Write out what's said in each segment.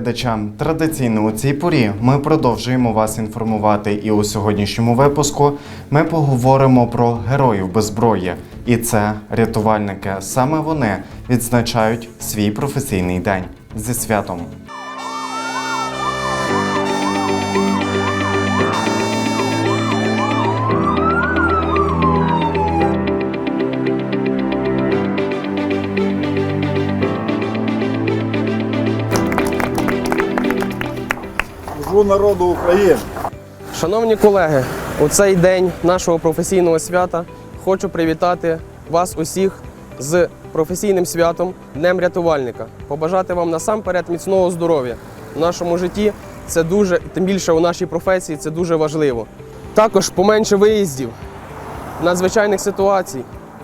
Телеглядачам. Традиційно у цій порі ми продовжуємо вас інформувати. І у сьогоднішньому випуску ми поговоримо про героїв без зброї. І це рятувальники. Саме вони відзначають свій професійний день зі святом. Служу народу України. Шановні колеги, у цей день нашого професійного свята хочу привітати вас усіх з професійним святом Днем рятувальника. Побажати вам насамперед міцного здоров'я в нашому житті. Це дуже, тим більше у нашій професії, це дуже важливо. Також поменше виїздів, надзвичайних ситуацій,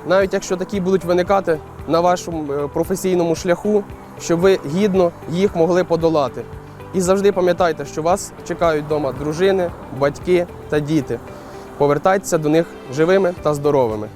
навіть якщо такі будуть виникати на вашому е, професійному шляху, щоб ви гідно їх могли подолати. І завжди пам'ятайте, що вас чекають вдома дружини, батьки та діти. Повертайтеся до них живими та здоровими.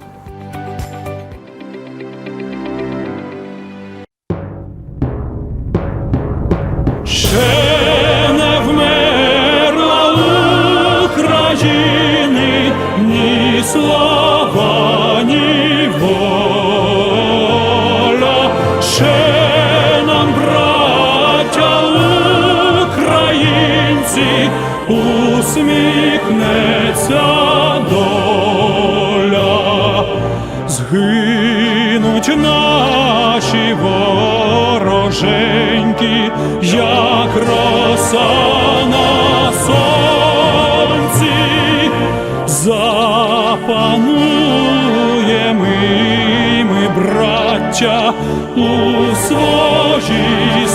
На сонці, запануємо ми, браття, у своїй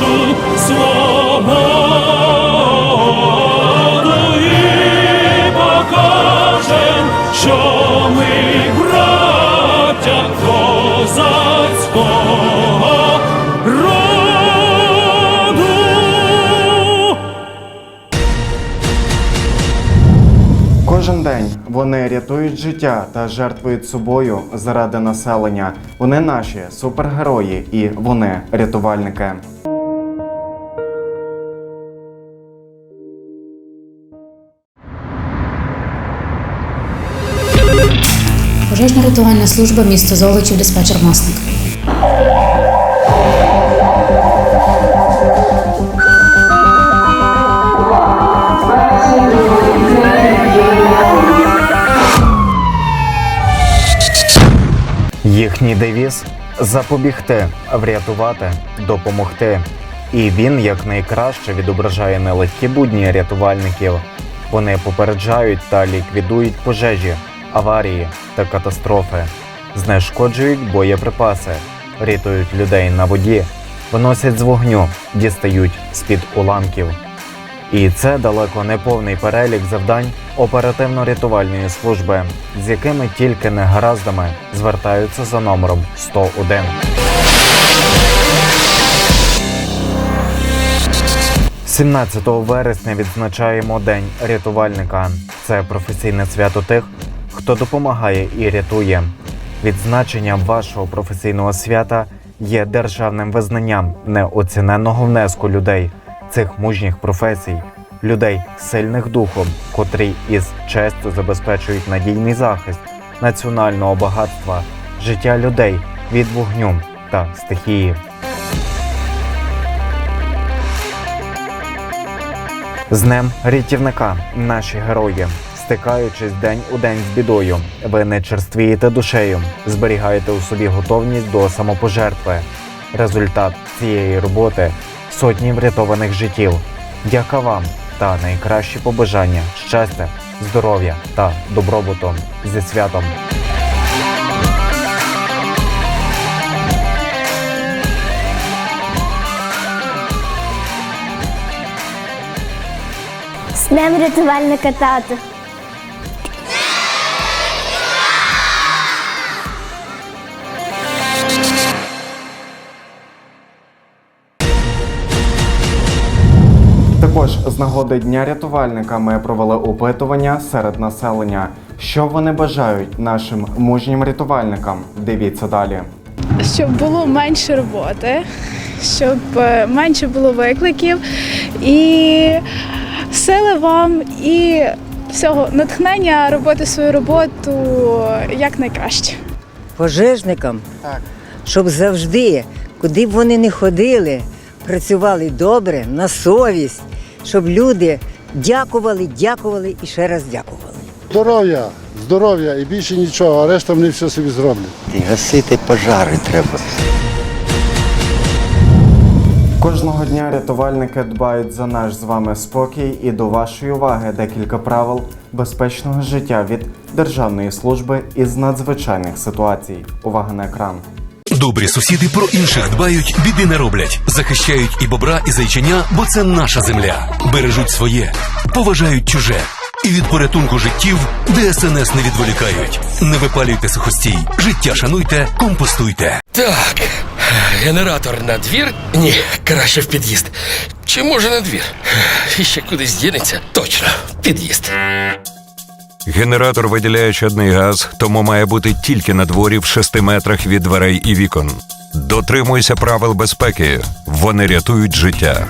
нашу свободу і покажем, що ми браття козацького роду. Кожен день вони рятують життя та жертвують собою заради населення. Вони наші супергерої і вони рятувальники. Пожежна рятувальна служба місто Золочів, диспетчер власник. Їхній девіз запобігти, врятувати, допомогти. І він якнайкраще відображає нелегкі будні рятувальників. Вони попереджають та ліквідують пожежі, аварії та катастрофи, знешкоджують боєприпаси, рятують людей на воді, виносять з вогню, дістають з-під уламків. І це далеко не повний перелік завдань оперативно-рятувальної служби, з якими тільки негараздами звертаються за номером 101. «17 вересня відзначаємо День рятувальника. Це професійне свято тих, хто допомагає і рятує. Відзначення вашого професійного свята є державним визнанням неоціненного внеску людей цих мужніх професій, людей сильних духом, котрі із честю забезпечують надійний захист національного багатства, життя людей від вогню та стихії. З Днем рятівника наші герої, стикаючись день у день з бідою, ви не черствієте душею, зберігаєте у собі готовність до самопожертви. Результат цієї роботи сотні врятованих життів. Дяка вам та найкращі побажання щастя, здоров'я та добробуту зі святом. З Днем рятувальника тата. Також з нагоди Дня рятувальника ми провели опитування серед населення. Що вони бажають нашим мужнім рятувальникам? Дивіться далі. щоб було менше роботи, щоб е, менше було викликів і сили вам і всього натхнення робити свою роботу якнайкраще. пожежникам, щоб завжди, куди б вони не ходили, працювали добре, на совість, щоб люди дякували, дякували і ще раз дякували. Здоров'я, здоров'я і більше нічого, а решта вони все собі зроблять. І гасити пожари треба. Кожного дня рятувальники дбають за наш з вами спокій і до вашої уваги декілька правил безпечного життя від Державної служби із надзвичайних ситуацій. Увага на екран. Добрі сусіди про інших дбають, біди не роблять, захищають і бобра, і зайчиня, бо це наша земля. Бережуть своє, поважають чуже. І від порятунку життів ДСНС не відволікають. Не випалюйте сухостій, життя шануйте, компостуйте. Так, генератор на двір? Ні, краще в під'їзд. Чи може на двір? І ще кудись дінеться? Точно, під'їзд. Генератор виділяє чадний газ, тому має бути тільки на дворі в 6 метрах від дверей і вікон. Дотримуйся правил безпеки. Вони рятують життя.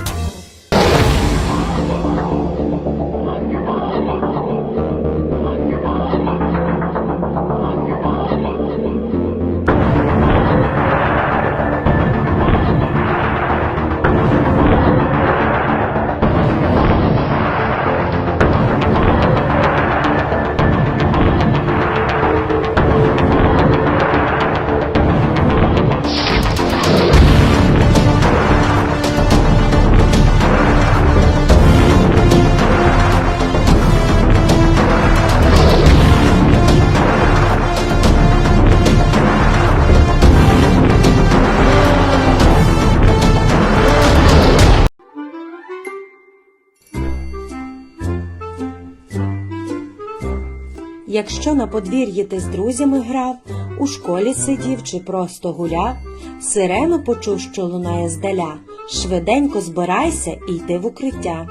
Якщо на подвір'ї ти з друзями грав, у школі сидів чи просто гуляв, сирену почув, що лунає здаля, швиденько збирайся і йди в укриття.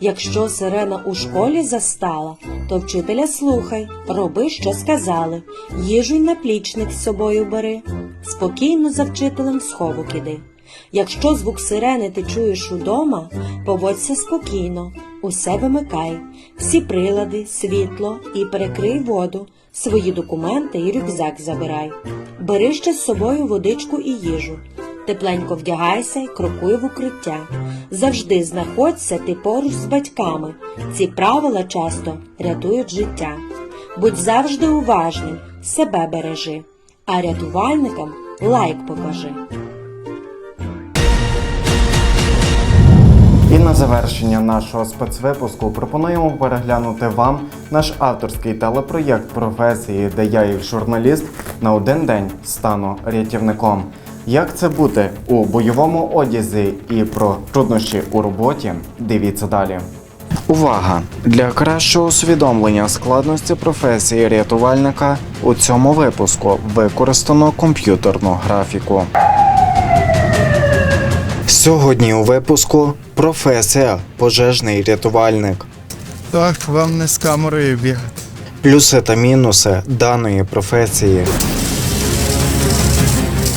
Якщо сирена у школі застала, то вчителя слухай, роби, що сказали, їжу й наплічник з собою бери, спокійно за вчителем в сховок іди. Якщо звук сирени ти чуєш удома, поводься спокійно, усе вимикай, всі прилади, світло і перекрий воду, свої документи і рюкзак забирай. Бери ще з собою водичку і їжу. Тепленько вдягайся і крокуй в укриття. Завжди знаходься ти поруч з батьками. Ці правила часто рятують життя. Будь завжди уважним, себе бережи, а рятувальникам лайк покажи. І на завершення нашого спецвипуску пропонуємо переглянути вам наш авторський телепроєкт професії, де я як журналіст на один день стану рятівником. Як це бути у бойовому одязі і про труднощі у роботі? Дивіться далі. Увага! Для кращого усвідомлення складності професії рятувальника у цьому випуску використано комп'ютерну графіку. Сьогодні у випуску професія пожежний рятувальник. Так, вам не з камерою бігати. Плюси та мінуси даної професії.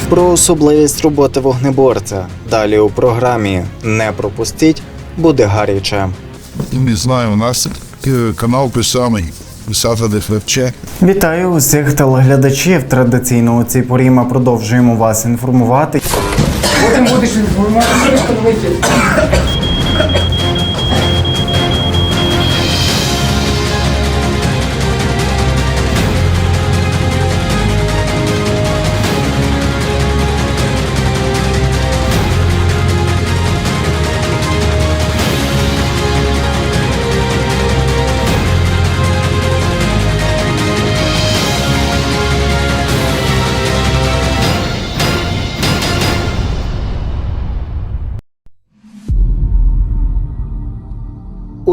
Про особливість роботи вогнеборця. Далі у програмі Не пропустіть буде гаряче. Не знаю, у нас е, канал писаний. Писати вивче. Вітаю усіх телеглядачів. Традиційно у цій порі ми продовжуємо вас інформувати. Потім будеш інформувати, що вийти.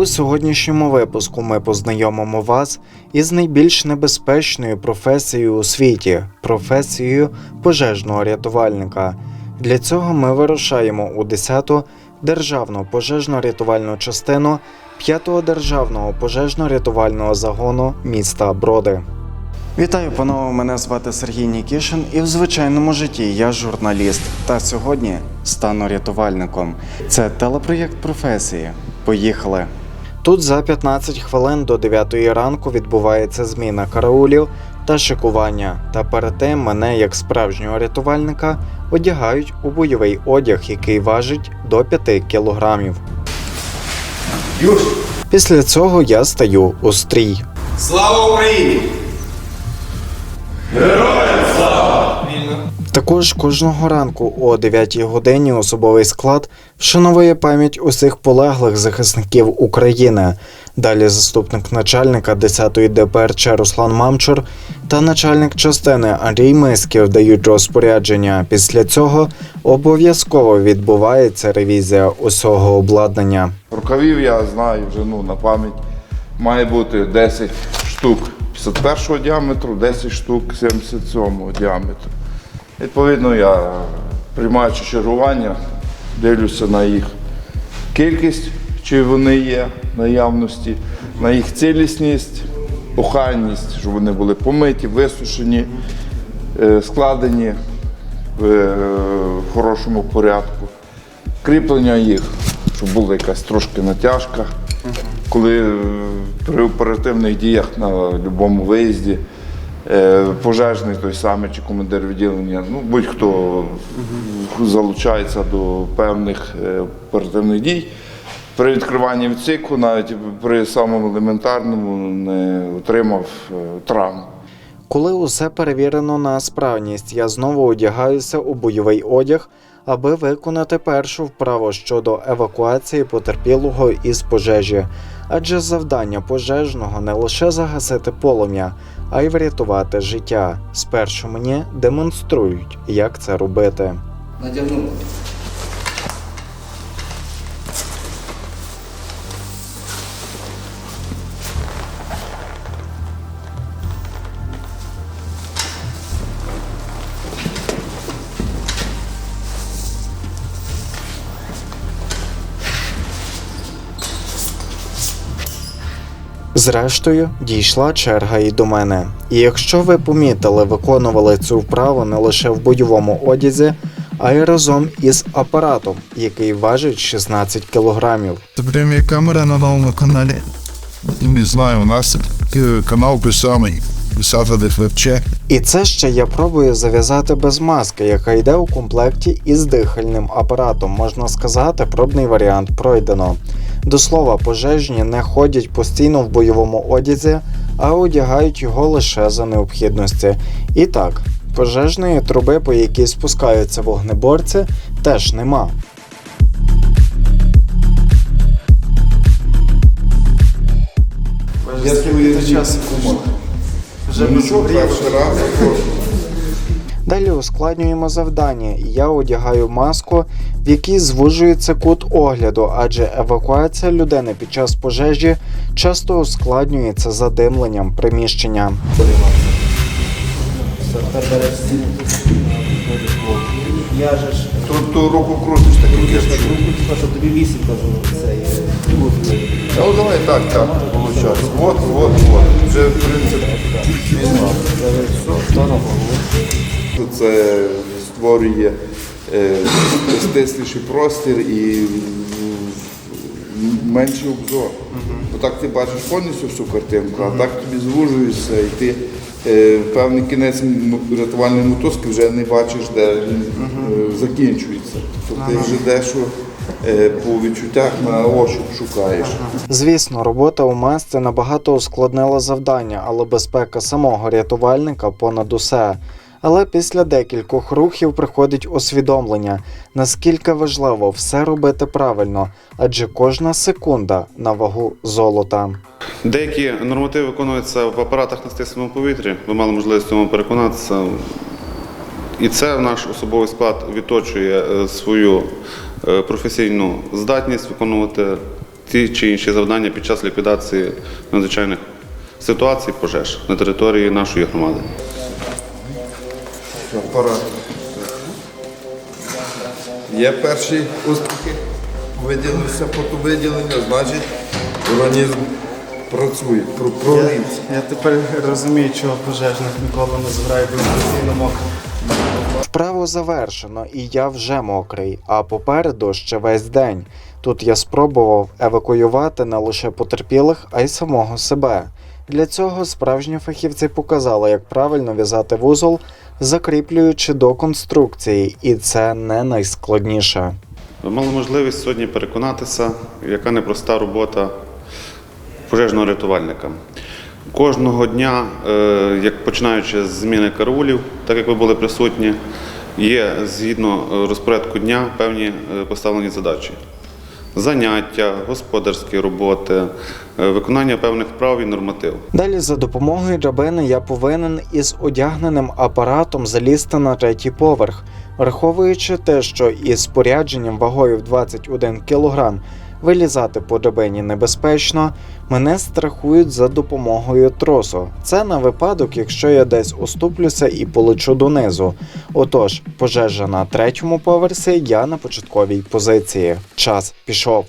У сьогоднішньому випуску ми познайомимо вас із найбільш небезпечною професією у світі професією пожежного рятувальника. Для цього ми вирушаємо у 10-ту державну пожежно-рятувальну частину 5-го державного пожежно-рятувального загону міста Броди. Вітаю, панове! Мене звати Сергій Нікішин, і в звичайному житті я журналіст. Та сьогодні стану рятувальником. Це телепроєкт професії. Поїхали! Тут за 15 хвилин до 9 ранку відбувається зміна караулів та шикування. Та перед тим мене, як справжнього рятувальника, одягають у бойовий одяг, який важить до 5 кілограмів. Після цього я стаю у стрій. Слава Україні! Героям слава! Також кожного ранку о 9 годині особовий склад вшановує пам'ять усіх полеглих захисників України. Далі заступник начальника 10-ї ДПРЧ Руслан Мамчур та начальник частини Андрій Мисків дають розпорядження. Після цього обов'язково відбувається ревізія усього обладнання. Рукавів я знаю вже ну, на пам'ять. Має бути 10 штук 51 діаметру, 10 штук 77 діаметру. Відповідно, я приймаючи чергування, дивлюся на їх кількість, чи вони є наявності, на їх цілісність, охайність, щоб вони були помиті, висушені, е, складені в е, хорошому порядку. Кріплення їх, щоб була якась трошки натяжка. Коли е, при оперативних діях на будь-якому виїзді пожежний той самий чи командир відділення, ну будь-хто залучається до певних е, оперативних дій. При відкриванні відсіку, навіть при самому елементарному, не отримав е, травм. Коли усе перевірено на справність, я знову одягаюся у бойовий одяг, аби виконати першу вправу щодо евакуації потерпілого із пожежі. Адже завдання пожежного не лише загасити полум'я, а й врятувати життя. Спершу мені демонструють, як це робити. Надягнув. Зрештою, дійшла черга і до мене. І якщо ви помітили, виконували цю вправу не лише в бойовому одязі, а й разом із апаратом, який важить 16 кілограмів. Це прямі камера на новому каналі. Не знаю, у нас канал. Сатади І це ще я пробую зав'язати без маски, яка йде у комплекті із дихальним апаратом. Можна сказати, пробний варіант пройдено. До слова, пожежні не ходять постійно в бойовому одязі, а одягають його лише за необхідності. І так, пожежної труби, по якій спускаються вогнеборці, теж нема. Я час Вже ну перший раз. Далі ускладнюємо завдання, і я одягаю маску, в якій звужується кут огляду, адже евакуація людини під час пожежі часто ускладнюється задимленням приміщення. Я же ж Тут ту руку крутиш таким кишкою. руку, щоб тобі вісім кажу, це є. Ну давай так, так, виходить. Вот, вот, вот. Вже в принципі. Це створює е, стисліший простір і менший обзор. Бо так ти бачиш повністю всю картинку, а так тобі звужуєшся і ти е, певний кінець рятувальної мотузки вже не бачиш, де він е, закінчується. Тобто ти вже дещо по відчуттях на ощуп шукаєш. Звісно, робота у масці набагато ускладнила завдання, але безпека самого рятувальника понад усе. Але після декількох рухів приходить усвідомлення, наскільки важливо все робити правильно, адже кожна секунда на вагу золота. Деякі нормативи виконуються в апаратах на стисненому повітрі. Ви мали можливість цьому переконатися. І це наш особовий склад відточує е, свою е, професійну здатність виконувати ті чи інші завдання під час ліквідації надзвичайних ситуацій пожеж на території нашої громади. Апарат. Є перші успіхи, виділився фотовиділення, значить організм працює, пролився. Я тепер розумію, чого пожежник ніколи не зграє постійно мокрий. Вправо завершено, і я вже мокрий, а попереду ще весь день. Тут я спробував евакуювати не лише потерпілих, а й самого себе. Для цього справжні фахівці показали, як правильно в'язати вузол, закріплюючи до конструкції, і це не найскладніше. Ви мали можливість сьогодні переконатися, яка непроста робота пожежного рятувальника. Кожного дня, е, як починаючи з зміни караулів, так як ви були присутні, є згідно е, розпорядку дня певні е, поставлені задачі. Заняття, господарські роботи, е, виконання певних прав і норматив. Далі за допомогою драбини я повинен із одягненим апаратом залізти на третій поверх, враховуючи те, що із спорядженням вагою в 21 кг вилізати по драбині небезпечно, мене страхують за допомогою тросу. Це на випадок, якщо я десь уступлюся і полечу донизу. Отож, пожежа на третьому поверсі, я на початковій позиції. Час пішов.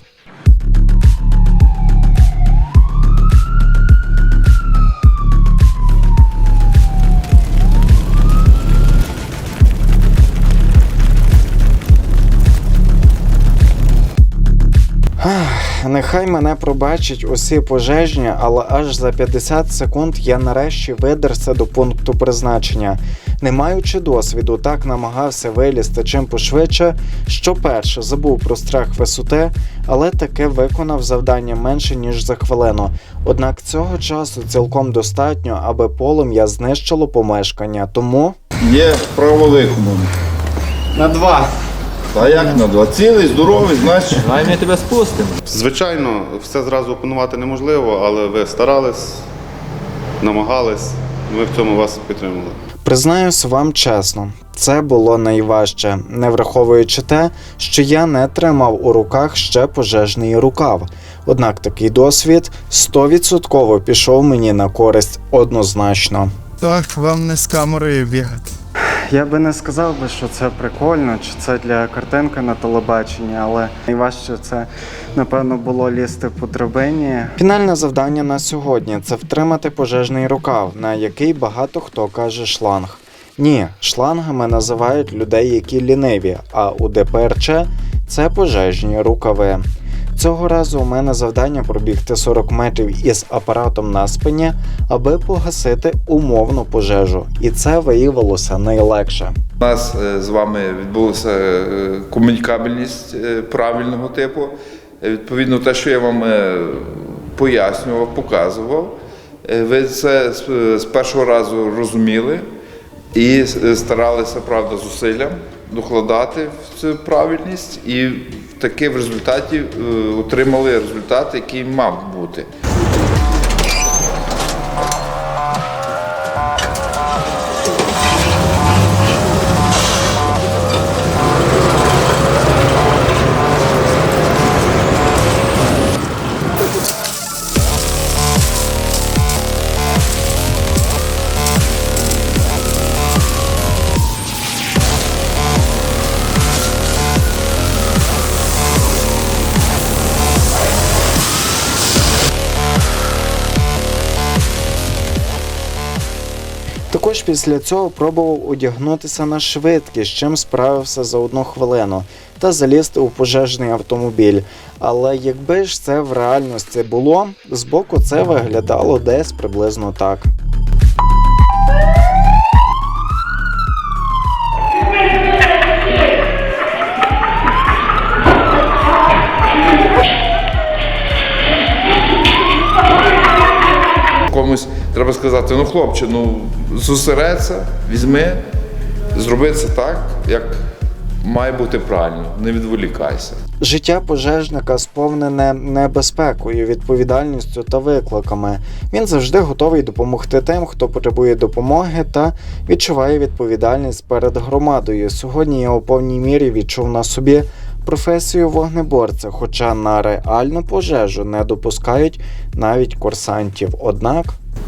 Нехай мене пробачать усі пожежні, але аж за 50 секунд я нарешті видерся до пункту призначення. Не маючи досвіду, так намагався вилізти чим пошвидше, що перше забув про страх висоти, але таки виконав завдання менше ніж за хвилину. Однак цього часу цілком достатньо, аби полум'я знищило помешкання. Тому Є право виконано. На два. Та як на два? Цілий, здоровий, значить. Давай ми тебе спустимо. Звичайно, все зразу опанувати неможливо, але ви старались, намагались, ми в цьому вас підтримали. Признаюсь вам чесно, це було найважче, не враховуючи те, що я не тримав у руках ще пожежний рукав. Однак такий досвід 100% пішов мені на користь однозначно. Так, вам не з камерою бігати. Я би не сказав би, що це прикольно, чи це для картинки на телебаченні, але найважче це, напевно, було лізти по драбині. Фінальне завдання на сьогодні це втримати пожежний рукав, на який багато хто каже шланг. Ні, шлангами називають людей, які ліниві, а у ДПРЧ це пожежні рукави. Цього разу у мене завдання пробігти 40 метрів із апаратом на спині, аби погасити умовну пожежу, і це виявилося найлегше. У нас е, з вами відбулася е, комунікабельність е, правильного типу. Відповідно, те, що я вам пояснював, показував, ви це з- першого разу розуміли і старалися, правда, зусиллям докладати в цю правильність, і таки в результаті е, отримали результат, який мав бути. Також після цього пробував одягнутися на швидкість, чим справився за одну хвилину, та залізти у пожежний автомобіль. Але якби ж це в реальності було, збоку це виглядало десь приблизно так. Треба сказати, ну хлопче, ну зосередься, візьми, зроби це так, як має бути правильно, не відволікайся. Життя пожежника сповнене небезпекою, відповідальністю та викликами. Він завжди готовий допомогти тим, хто потребує допомоги та відчуває відповідальність перед громадою. Сьогодні я у повній мірі відчув на собі професію вогнеборця, хоча на реальну пожежу не допускають навіть курсантів. Однак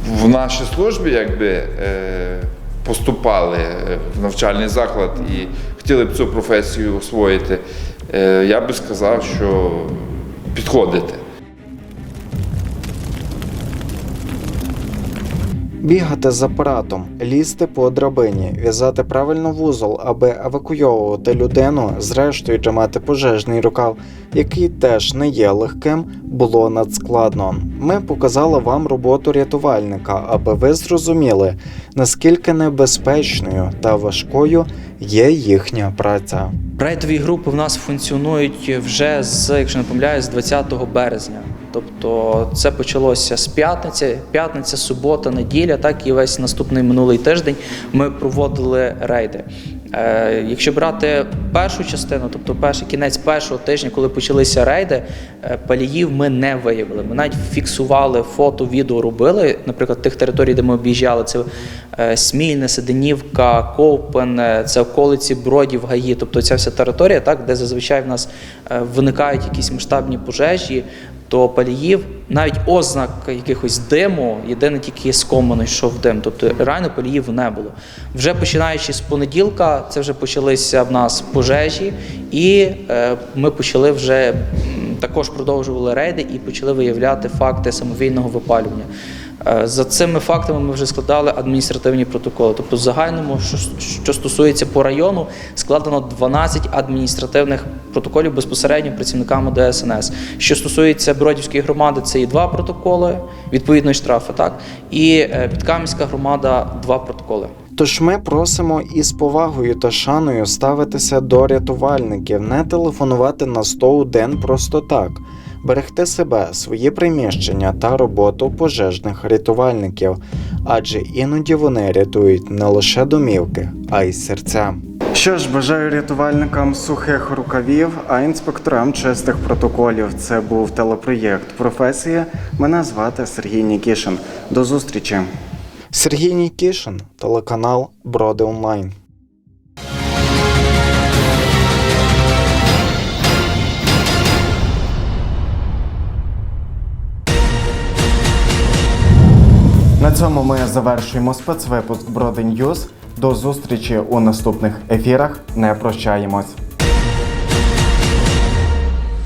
в нашій службі якби е, поступали е, в навчальний заклад і хотіли б цю професію освоїти, е, я би сказав, що підходите. Бігати з апаратом, лізти по драбині, в'язати правильно вузол, аби евакуйовувати людину, зрештою тримати пожежний рукав, який теж не є легким, було надскладно. Ми показали вам роботу рятувальника, аби ви зрозуміли, наскільки небезпечною та важкою є їхня праця. Рейдові групи в нас функціонують вже з, якщо не помиляюсь, з 20 березня. Тобто це почалося з п'ятниці, п'ятниця, субота, неділя, так і весь наступний минулий тиждень ми проводили рейди. Е, якщо брати першу частину, тобто перший кінець першого тижня, коли почалися рейди, е, паліїв ми не виявили. Ми навіть фіксували фото, відео робили. Наприклад, тих територій, де ми об'їжджали, це е, Смільне, Седенівка, Ковпен, це околиці Бродів, Гаї. Тобто ця вся територія, так, де зазвичай в нас виникають якісь масштабні пожежі. То паліїв навіть ознак якихось диму, єдине тільки з комину йшов дим. Тобто реально паліїв не було. Вже починаючи з понеділка, це вже почалися в нас пожежі, і е, ми почали вже також продовжували рейди і почали виявляти факти самовільного випалювання. Е, За цими фактами ми вже складали адміністративні протоколи. Тобто, в загальному, що, стосується по району, складено 12 адміністративних протоколів безпосередньо працівниками ДСНС. Що стосується Бродівської громади, це і два протоколи, відповідно штрафи, так і е, Підкам'янська громада два протоколи. Тож ми просимо із повагою та шаною ставитися до рятувальників, не телефонувати на 101 просто так, берегти себе, свої приміщення та роботу пожежних рятувальників, адже іноді вони рятують не лише домівки, а й серця. Що ж, бажаю рятувальникам сухих рукавів, а інспекторам чистих протоколів. Це був телепроєкт Професія. Мене звати Сергій Нікішин. До зустрічі. Сергій Нікішин, телеканал Броди Онлайн. На цьому ми завершуємо спецвипуск Броди News. До зустрічі у наступних ефірах. Не прощаємось.